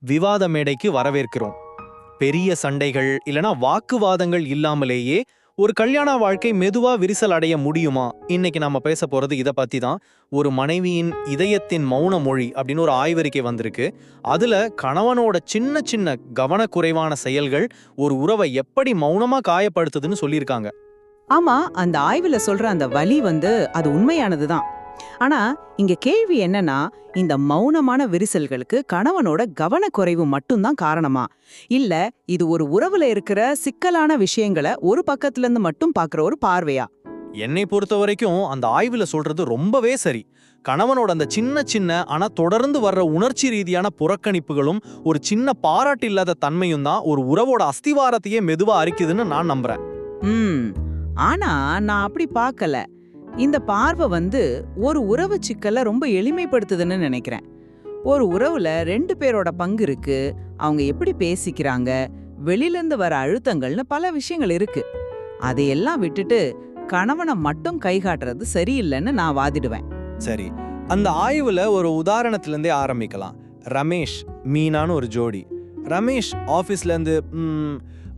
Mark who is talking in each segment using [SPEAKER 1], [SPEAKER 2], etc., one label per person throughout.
[SPEAKER 1] விவாத மேடைக்கு வரவேற்கிறோம். பெரிய சண்டைகள் இல்லனா வாக்குவாதங்கள் இல்லாமலேயே ஒரு கல்யாண வாழ்க்கை மெதுவா விரிசல் அடைய முடியுமா? இன்னைக்கு நாம பேச போறது இதை பத்தி தான். ஒரு மனைவியின் இதயத்தின் மௌன மொழி அப்படின்னு ஒரு ஆய்வறிக்கை வந்திருக்கு. அதுல கணவனோட சின்ன சின்ன கவனக்குறைவான செயல்கள் ஒரு உறவை எப்படி மௌனமா காயப்படுத்துதுன்னு சொல்லியிருக்காங்க.
[SPEAKER 2] ஆமா அந்த ஆய்வுல சொல்ற அந்த வலி வந்து அது உண்மையானதுதான். ஆனா இங்க கேள்வி என்னன்னா இந்த மௌனமான விரிசல்களுக்கு கணவனோட கவனக்குறைவு மட்டும்தான் காரணமா? இல்ல இது ஒரு உறவுல இருக்கிற சிக்கலான விஷயங்களை ஒரு பக்கத்துல இருந்து மட்டும் பாக்குற ஒரு பார்வையா?
[SPEAKER 1] என்னை பொறுத்த வரைக்கும் அந்த ஆய்வுல சொல்றது ரொம்பவே சரி. கணவனோட அந்த சின்ன சின்ன ஆனா தொடர்ந்து வர்ற உணர்ச்சி ரீதியான புறக்கணிப்புகளும் ஒரு சின்ன பாராட்டு இல்லாத தன்மையும் தான் ஒரு உறவோட அஸ்திவாரத்தையே மெதுவா அரிக்குதுன்னு நான் நம்புறேன்.
[SPEAKER 2] ம். ஆனா நான் அப்படி பார்க்கல. இந்த பார்வை வந்து ஒரு உறவு சிக்கலை ரொம்ப எளிமைப்படுத்துதுன்னு நினைக்கிறேன். ஒரு உறவுல ரெண்டு பேரோட பங்கு இருக்கு அவங்க எப்படி பேசிக்கிறாங்க வெளியிலேருந்து வர அழுத்தங்கள்னு பல விஷயங்கள் இருக்கு. அதையெல்லாம் விட்டுட்டு கணவனை மட்டும் கை காட்டுறது சரியில்லைன்னு நான் வாதிடுவேன்.
[SPEAKER 1] சரி அந்த ஆய்வுல ஒரு உதாரணத்திலேருந்தே ஆரம்பிக்கலாம். ரமேஷ் மீனான்னு ஒரு ஜோடி. ரமேஷ் ஆஃபீஸ்லேருந்து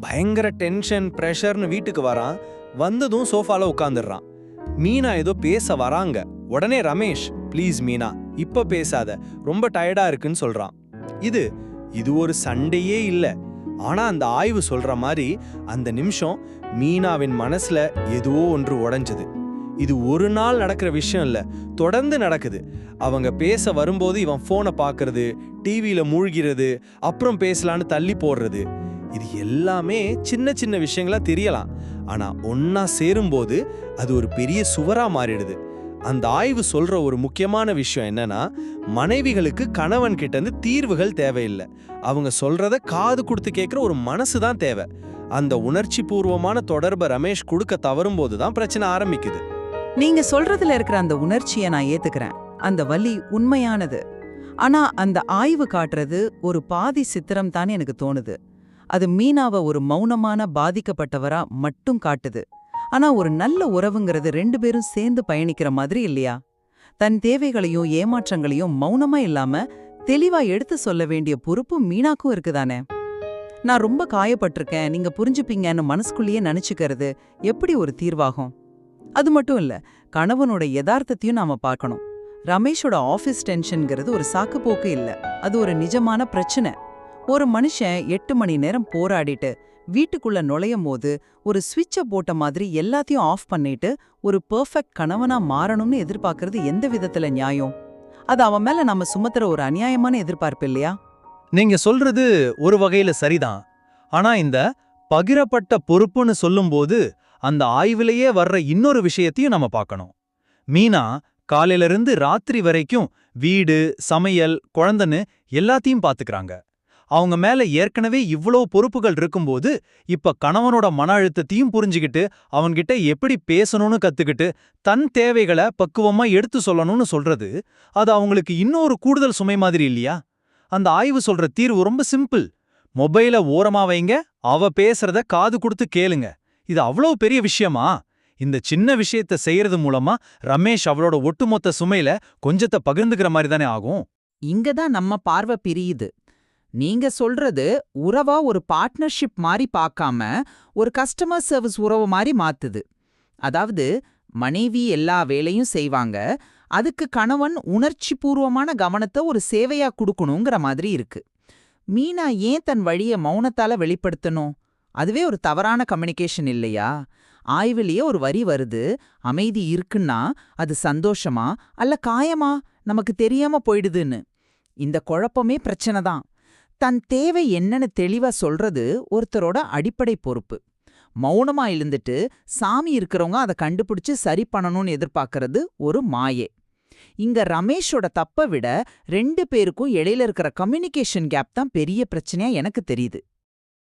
[SPEAKER 1] பயங்கர டென்ஷன் ப்ரெஷர்னு வீட்டுக்கு வரான். வந்ததும் சோஃபாவில் உட்காந்துடுறான் மீனா ஏதோ பேச வராங்க. உடனே ரமேஷ் ப்ளீஸ் மீனா இப்ப பேசாத ரொம்ப டயர்டா இருக்குன்னு சொல்றான். இது இது ஒரு சண்டையே இல்லை. ஆனா அந்த ஆய்வு சொல்ற மாதிரி அந்த நிமிஷம் மீனாவின் மனசுல எதுவோ ஒன்று உடைஞ்சது. இது ஒரு நாள் நடக்கிற விஷயம் இல்ல தொடர்ந்து நடக்குது. அவங்க பேச வரும்போது இவன் ஃபோனை பார்க்கறது டிவியில மூழ்கிறது அப்புறம் பேசலான்னு தள்ளி போடுறது. இது எல்லாமே சின்ன சின்ன விஷயங்களா தெரியலாம். ஆனால் ஒன்றா சேரும்போது அது ஒரு பெரிய சுவராக மாறிடுது. அந்த ஆய்வு சொல்கிற ஒரு முக்கியமான விஷயம் என்னன்னா மனைவிகளுக்கு கணவன் கிட்டேருந்து தீர்வுகள் தேவையில்லை. அவங்க சொல்கிறத காது கொடுத்து கேட்குற ஒரு மனசு தான் தேவை. அந்த உணர்ச்சி பூர்வமான தொடர்பை ரமேஷ் கொடுக்க தவறும்போது தான் பிரச்சனை ஆரம்பிக்குது.
[SPEAKER 2] நீங்க சொல்றதுல இருக்கிற அந்த உணர்ச்சியை நான் ஏத்துக்கிறேன். அந்த வலி உண்மையானது. ஆனா அந்த ஆய்வு காட்டுறது ஒரு பாதி சித்திரம் தான் எனக்கு தோணுது. அது மீனாவை ஒரு மௌனமான பாதிக்கப்பட்டவரா மட்டும் காட்டுது. ஆனா ஒரு நல்ல உறவுங்கிறது ரெண்டு பேரும் சேர்ந்து பயணிக்கிற மாதிரி இல்லையா? தன் தேவைகளையும் ஏமாற்றங்களையும் மௌனமா இல்லாம தெளிவா எடுத்து சொல்ல வேண்டிய பொறுப்பு மீனாக்கும் இருக்குதானே? நான் ரொம்ப காயப்பட்டிருக்கேன். நீங்க புரிஞ்சுப்பீங்கன்னு மனசுக்குள்ளேயே நினைச்சுக்கிறது எப்படி ஒரு தீர்வாகும்? அது மட்டும் இல்ல கணவனோட யதார்த்தத்தையும் நாம பார்க்கணும். ரமேஷோட ஆபீஸ் டென்ஷன்ங்கிறது ஒரு சாக்குப்போக்கு இல்ல. அது ஒரு நிஜமான பிரச்சனை. ஒரு மனுஷன் எட்டு மணி நேரம் போராடிட்டு வீட்டுக்குள்ள நுழையும் போது ஒரு ஸ்விட்சை போட்ட மாதிரி எல்லாத்தையும் ஆஃப் பண்ணிட்டு ஒரு பெர்ஃபெக்ட் கணவனா மாறணும்னு எதிர்பார்க்கறது எந்த விதத்துல நியாயம்? அது அவன் மேல நம்ம சுமத்துற ஒரு அநியாயமான எதிர்பார்ப்பு இல்லையா?
[SPEAKER 1] நீங்க சொல்றது ஒரு வகையில சரிதான். ஆனா இந்த பகிரப்பட்ட பொறுப்புன்னு சொல்லும்போது அந்த ஆய்விலேயே வர்ற இன்னொரு விஷயத்தையும் நம்ம பார்க்கணும். மீனா காலையிலிருந்து ராத்திரி வரைக்கும் வீடு சமையல் குழந்தைன்னு எல்லாத்தையும் பார்த்துக்கிறாங்க. அவங்க மேல ஏற்கனவே இவ்ளோ பொறுப்புகள் இருக்கும்போது இப்ப கணவனோட மன அழுத்தத்தையும் புரிஞ்சுகிட்டு அவன்கிட்ட எப்படி பேசணும்னு கத்துக்கிட்டு தன் தேவைகளை பக்குவமா எடுத்து சொல்லணும்னு சொல்றது அது அவங்களுக்கு இன்னொரு கூடுதல் சுமை மாதிரி இல்லையா? அந்த ஆய்வு சொல்ற தீர்வு ரொம்ப சிம்பிள். மொபைல ஓரமா வைங்க அவ பேசுறத காது கொடுத்து கேளுங்க. இது அவ்வளவு பெரிய விஷயமா? இந்த சின்ன விஷயத்த செய்யறது மூலமா ரமேஷ் அவளோட ஒட்டுமொத்த சுமையில கொஞ்சத்தை பகிர்ந்துக்கிற மாதிரி தானே ஆகும்?
[SPEAKER 3] இங்க தான் நம்ம பார்வை பிரியுது. நீங்க சொல்றது உறவா ஒரு பார்ட்னர்ஷிப் மாதிரி பார்க்காம ஒரு கஸ்டமர் சர்வீஸ் உறவு மாதிரி மாத்துது. அதாவது மனைவி எல்லா வேலையும் செய்வாங்க. அதுக்கு கணவன் உணர்ச்சி பூர்வமான கவனத்தை ஒரு சேவையா கொடுக்கணுங்கிற மாதிரி இருக்கு. மீனா ஏன் தன் வழிய மௌனத்தால வெளிப்படுத்தணும்? அதுவே ஒரு தவறான கம்யூனிகேஷன் இல்லையா? ஆய்விலேயே ஒரு வரி வருது. அமைதி இருக்குன்னா அது சந்தோஷமா? அல்ல காயமா? நமக்கு தெரியாம போயிடுதுன்னு. இந்த குழப்பமே பிரச்சனை தான். தன் தேவை என்னன்னு தெளிவா சொல்றது ஒருத்தரோட அடிப்படை பொறுப்பு. மௌனமா இருந்துட்டு சாமி இருக்கிறவங்க அதை கண்டுபிடிச்சு சரி பண்ணணும்னு எதிர்பார்க்கறது ஒரு மாயே. இங்க ரமேஷோட தப்பை விட ரெண்டு பேருக்கும் இடையில இருக்கிற கம்யூனிகேஷன் கேப் தான் பெரிய பிரச்சனையா எனக்கு தெரியுது.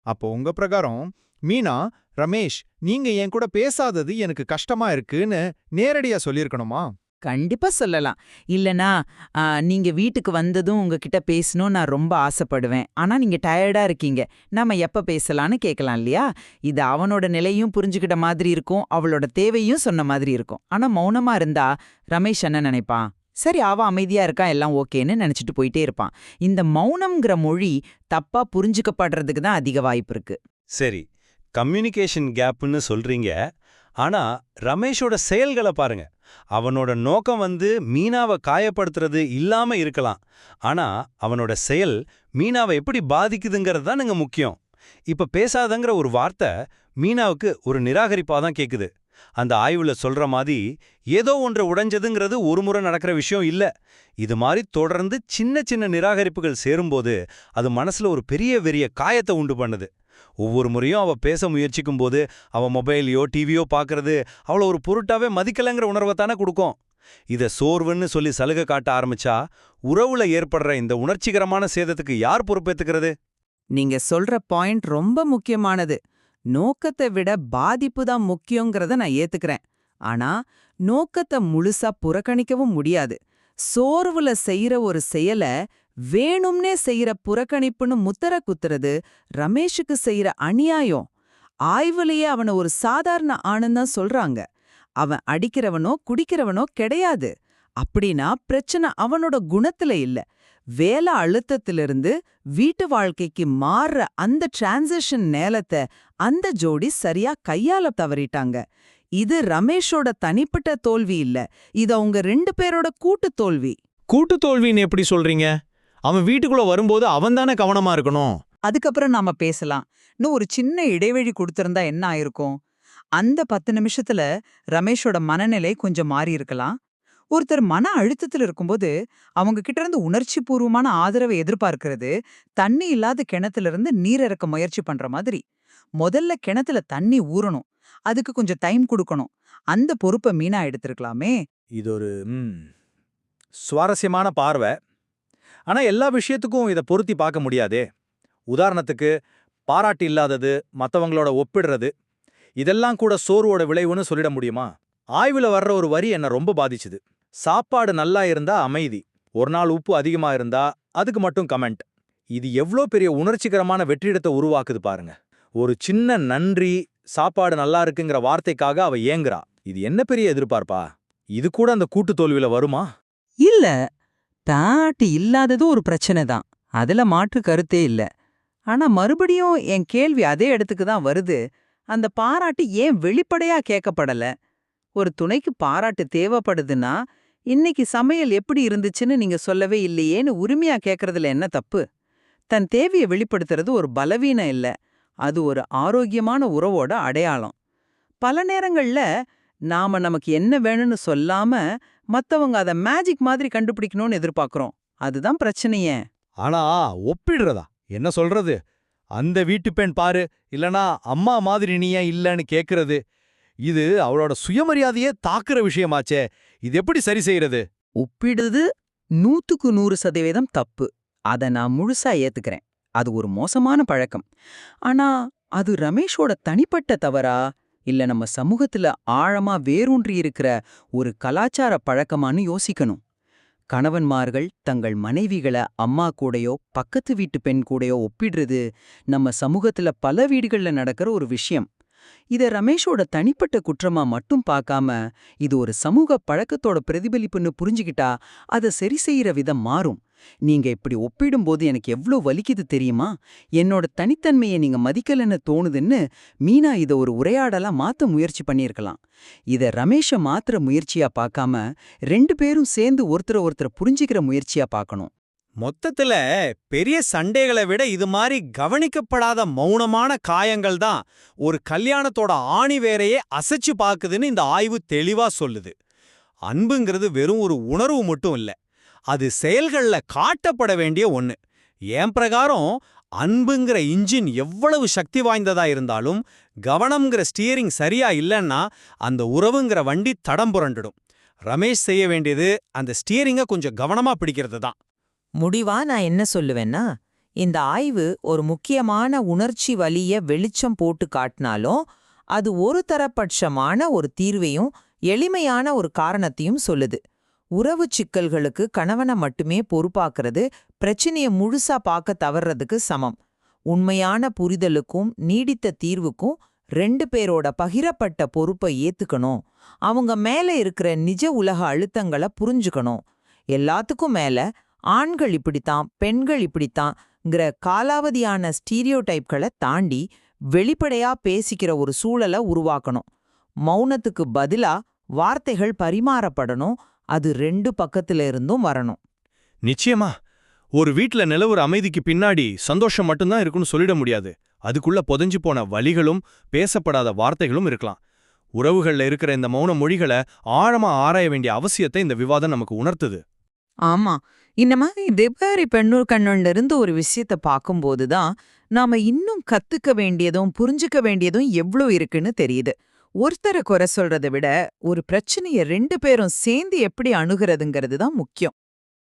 [SPEAKER 4] அப்போ உங்க பிரகாரம் மீனா ரமேஷ் நீங்க என் கூட பேசாதது எனக்கு கஷ்டமா இருக்குன்னு நேரடியா சொல்லியிருக்கணுமா?
[SPEAKER 3] கண்டிப்பா சொல்லலாம். இல்லனா நீங்க வீட்டுக்கு வந்ததும் உங்ககிட்ட பேசணும் நான் ரொம்ப ஆசைப்படுவேன். ஆனா நீங்க டயர்டா இருக்கீங்க. நாம எப்ப பேசலாம்னு கேட்கலாம் இல்லையா? இது அவனோட நிலையும் புரிஞ்சுக்கிட்ட மாதிரி இருக்கும். அவளோட தேவையும் சொன்ன மாதிரி இருக்கும். ஆனா மௌனமா இருந்தா ரமேஷ் என்ன நினைப்பான்?
[SPEAKER 5] சரி அவ அமைதியா இருக்கா? எல்லாம் ஓகேன்னு நினைச்சிட்டு போயிட்டே இருப்பான். இந்த மௌனம்ங்கிற மொழி தப்பா புரிஞ்சுக்கப்படுறதுக்கு தான் அதிக வாய்ப்பு இருக்கு.
[SPEAKER 6] சரி. கம்யூனிகேஷன் கேப்னு சொல்றீங்க. ஆனா ரமேஷோட செயல்களை பாருங்க. அவனோட நோக்கம் வந்து மீனாவை காயப்படுத்துறது இல்லாம இருக்கலாம். ஆனா அவனோட செயல் மீனாவை எப்படி பாதிக்குதுங்கிறது தான் இங்க முக்கியம். இப்ப பேசாதங்கிற ஒரு வார்த்தை மீனாவுக்கு ஒரு நிராகரிப்பா தான் கேக்குது. அந்த ஆய்வுல சொல்ற மாதிரி ஏதோ ஒன்று உடைஞ்சதுங்கிறது ஒரு முறை நடக்கிற விஷயம் இல்ல. இது மாதிரி தொடர்ந்து சின்ன சின்ன நிராகரிப்புகள் சேரும்போது அது மனசுல ஒரு பெரிய பெரிய காயத்தை உண்டு பண்ணுது. ஒவ்வொரு முறையும் அவ பேச முயற்சிக்கும் போது அவ மொபைலையோ டிவியோ பார்க்கறது அவள ஒரு பொருட்டாவே மதிக்கலைங்கிற உணர்வை தானே கொடுக்கும். இத சோர்வுன்னு சொல்லி சலுகை காட்ட ஆரம்பிச்சா உறவுல ஏற்படுற இந்த உணர்ச்சிகரமான சேதத்துக்கு யார் பொறுப்பேத்துக்கிறது?
[SPEAKER 2] நீங்க சொல்ற பாயிண்ட் ரொம்ப முக்கியமானது. நோக்கத்தை விட பாதிப்பு தான் முக்கியங்கிறத நான் ஏத்துக்கிறேன். ஆனா நோக்கத்தை முழுசா புறக்கணிக்கவும் முடியாது. சோர்வுல செய்யற ஒரு செயல வேணும்னே செய்யற புறக்கணிப்புன்னு முத்தர குத்துறது ரமேஷுக்கு செய்யற அநியாயம். ஆய்வுலயே அவன ஒரு சாதாரண ஆணுந்தான் சொல்றாங்க. அவன் அடிக்கிறவனோ குடிக்கிறவனோ கிடையாது. அப்படின்னா பிரச்சனை அவனோட குணத்துல இல்ல. வேலை அழுத்தத்திலிருந்து வீட்டு வாழ்க்கைக்கு மாறுற அந்த டிரான்சிஷன் நேலத்தை அந்த ஜோடி சரியா கையால தவறிட்டாங்க. இது ரமேஷோட தனிப்பட்ட தோல்வி இல்ல. இது அவங்க ரெண்டு பேரோட கூட்டு தோல்வி.
[SPEAKER 7] கூட்டு தோல்வின்னு எப்படி சொல்றீங்க? அவன் வீட்டுக்குள்ள வரும்போது அவன் தானே கவனமா இருக்கணும்.
[SPEAKER 8] அதுக்கப்புறம் நாம பேசலாம். இன்னும் ஒரு சின்ன இடைவெளி கொடுத்திருந்தா என்ன ஆயிருக்கும்? அந்த பத்து நிமிஷத்துல ரமேஷோட மனநிலை கொஞ்சம் மாறி இருக்கலாம். ஒருத்தர் மன அழுத்தத்துல இருக்கும்போது அவங்க கிட்ட இருந்து உணர்ச்சி பூர்வமான ஆதரவை எதிர்பார்க்கிறது தண்ணி இல்லாத கிணத்துல இருந்து நீர் இறக்க முயற்சி பண்ற மாதிரி. முதல்ல கிணத்துல தண்ணி ஊறணும். அதுக்கு கொஞ்சம் டைம் கொடுக்கணும். அந்த பொறுப்பை மீனா எடுத்திருக்கலாமே.
[SPEAKER 1] இது ஒரு ம், சுவாரஸ்யமான பார்வை. ஆனா எல்லா விஷயத்துக்கும் இதை பொருத்தி பார்க்க முடியாதே. உதாரணத்துக்கு பாராட்டு இல்லாதது மத்தவங்களோட ஒப்பிடுறது இதெல்லாம் கூட சோர்வோட விளைவுன்னு சொல்லிட முடியுமா? ஆய்வுல வர்ற ஒரு வரி என்ன ரொம்ப பாதிச்சுது. சாப்பாடு நல்லா இருந்தா அமைதி ஒரு நாள் உப்பு அதிகமா இருந்தா அதுக்கு மட்டும் கமெண்ட். இது எவ்ளோ பெரிய உணர்ச்சிகரமான வெற்றிடத்தை உருவாக்குது பாருங்க. ஒரு சின்ன நன்றி சாப்பாடு நல்லா இருக்குங்கிற வார்த்தைக்காக அவ ஏங்குறா. இது என்ன பெரிய எதிர்பார்ப்பா? இது கூட அந்த கூட்டு தோல்வியில வருமா?
[SPEAKER 2] இல்ல தாட்டி இல்லாதது ஒரு பிரச்சனை தான். அதுல மாற்று கருத்தே இல்ல. ஆனா மறுபடியும் என் கேள்வி அதே இடத்துக்கு தான் வருது. அந்த பாராட்டு ஏன் வெளிப்படையா கேட்கப்படல? ஒரு துணைக்கு பாராட்டு தேவைப்படுதுன்னா இன்னைக்கு சமையல் எப்படி இருந்துச்சுன்னு நீங்க சொல்லவே இல்லையேன்னு உரிமையா கேக்குறதுல என்ன தப்பு? தன் தேவையை வெளிப்படுத்துறது ஒரு பலவீனம் இல்ல. அது ஒரு ஆரோக்கியமான உறவோட அடையாளம். பல நேரங்கள்ல நாம நமக்கு என்ன வேணும்னு சொல்லாம மத்தவங்க அத மேஜிக் மாதிரி கண்டுபிடிக்கணும்னு எதிர்பார்க்கறோம். அதுதான் பிரச்சனையே.
[SPEAKER 1] ஆனா ஒப்பிடுறதா? என்ன சொல்றது? அந்த வீட்டு பெண் பாரு இல்லனா அம்மா மாதிரி நீ ஏன் இல்லன்னு கேக்குறது? இது அவளோட சுயமரியாதையே தாக்குற விஷயமாச்சே. இது எப்படி சரி செய்யறது
[SPEAKER 2] ஒப்பிடுது நூத்துக்கு நூறு சதவீதம் தப்பு. அத நான் முழுசா ஏத்துக்கிறேன். அது ஒரு மோசமான பழக்கம். ஆனா அது ரமேஷோட தனிப்பட்ட தவறா? இல்ல நம்ம சமூகத்துல ஆழமா வேரூன்றி இருக்கிற ஒரு கலாச்சார பழக்கமான்னு யோசிக்கணும். கணவன்மார்கள் தங்கள் மனைவிகளை அம்மா கூடயோ பக்கத்து வீட்டு பெண் கூடயோ ஒப்பிடுறது நம்ம சமூகத்துல பல வீடுகள்ல நடக்கிற ஒரு விஷயம். இத ரமேஷோட தனிப்பட்ட குற்றமா மட்டும் பார்க்காம இது ஒரு சமூக பழக்கத்தோட பிரதிபலிப்புன்னு புரிஞ்சுக்கிட்டா அதை சரி செய்யற விதம் மாறும். நீங்க இப்படி ஒப்பிடும்போது எனக்கு எவ்ளோ வலிக்குது தெரியுமா? என்னோட தனித்தன்மையை நீங்க மதிக்கலன்னு தோணுதுன்னு மீனா இத ஒரு உரையாடலா மாத்த முயற்சி பண்ணியிருக்கலாம். இத ரமேஷ மாத்துற முயற்சியா பார்க்காம ரெண்டு பேரும் சேர்ந்து ஒருத்தர ஒருத்தரை புரிஞ்சுக்கிற முயற்சியா பார்க்கணும்.
[SPEAKER 1] மொத்தத்துல பெரிய சண்டைகளை விட இது மாதிரி கவனிக்கப்படாத மௌனமான காயங்கள் தான் ஒரு கல்யாணத்தோட ஆணி வேறையே அசைச்சு பாக்குதுன்னு இந்த ஆய்வு தெளிவா சொல்லுது. அன்புங்கிறது வெறும் ஒரு உணர்வு மட்டும் இல்ல. அது செயல்கள்ல காட்டப்பட வேண்டிய ஒன்று என் பிரகாரம் அன்புங்கிற இன்ஜின் எவ்வளவு சக்தி வாய்ந்ததா இருந்தாலும் கவனம்ங்கிற ஸ்டியரிங் சரியா இல்லைன்னா அந்த உறவுங்கிற வண்டி தடம் புரண்டுடும். ரமேஷ் செய்ய வேண்டியது அந்த ஸ்டியரிங்கை கொஞ்சம் கவனமா பிடிக்கிறது தான்
[SPEAKER 9] முடிவா நான் என்ன சொல்லுவேன்னா இந்த ஆய்வு ஒரு முக்கியமான உணர்ச்சி வலிய வெளிச்சம் போட்டு காட்டினாலும் அது ஒரு தரப்பட்சமான ஒரு தீர்வையும் எளிமையான ஒரு காரணத்தையும் சொல்லுது. உறவு சிக்கல்களுக்கு கணவனை மட்டுமே பொறுப்பாக்குறது பிரச்சனைய முழுசா பார்க்க தவறதுக்கு சமம். உண்மையான புரிதலுக்கும் நீடித்த தீர்வுக்கும் ரெண்டு பேரோட பகிரப்பட்ட பொறுப்பை ஏத்துக்கணும். அவங்க மேல இருக்கிற நிஜ உலக அழுத்தங்களை புரிஞ்சுக்கணும்.
[SPEAKER 10] எல்லாத்துக்கும் மேல ஆண்கள் இப்படித்தான் பெண்கள் இப்படித்தான்ங்கிற காலாவதியான ஸ்டீரியோடைப்களை தாண்டி வெளிப்படையா பேசிக்கிற ஒரு சூழலை உருவாக்கணும். மௌனத்துக்கு பதிலா வார்த்தைகள் பரிமாறப்படணும். அது ரெண்டு பக்கத்துல இருந்தும் வரணும்.
[SPEAKER 1] நிச்சயமா. ஒரு வீட்ல நிலவுற அமைதிக்கு பின்னாடி சந்தோஷம் மட்டும்தான் இருக்குன்னு சொல்லிட முடியாது. அதுக்குள்ள புதைஞ்சு போன வலிகளும் பேசப்படாத வார்த்தைகளும் இருக்கலாம். உறவுகள்ல இருக்கிற இந்த மௌன மொழிகளை ஆழமா ஆராய வேண்டிய அவசியத்தை இந்த விவாதம் நமக்கு உணர்த்துது.
[SPEAKER 2] ஆமா. இந்த மாதிரி வெவ்வேறு பெண்ணூர் கண்ணொண்ட இருந்து ஒரு விஷயத்த பார்க்கும்போது தான் நாம இன்னும் கத்துக்க வேண்டியதும் புரிஞ்சுக்க வேண்டியதும் எவ்ளோ இருக்குன்னு தெரியுது. ஒருத்தரை குறை சொல்றதை விட ஒரு பிரச்சனைய ரெண்டு பேரும் சேர்ந்து எப்படி அணுகிறதுங்கிறது தான் முக்கியம்.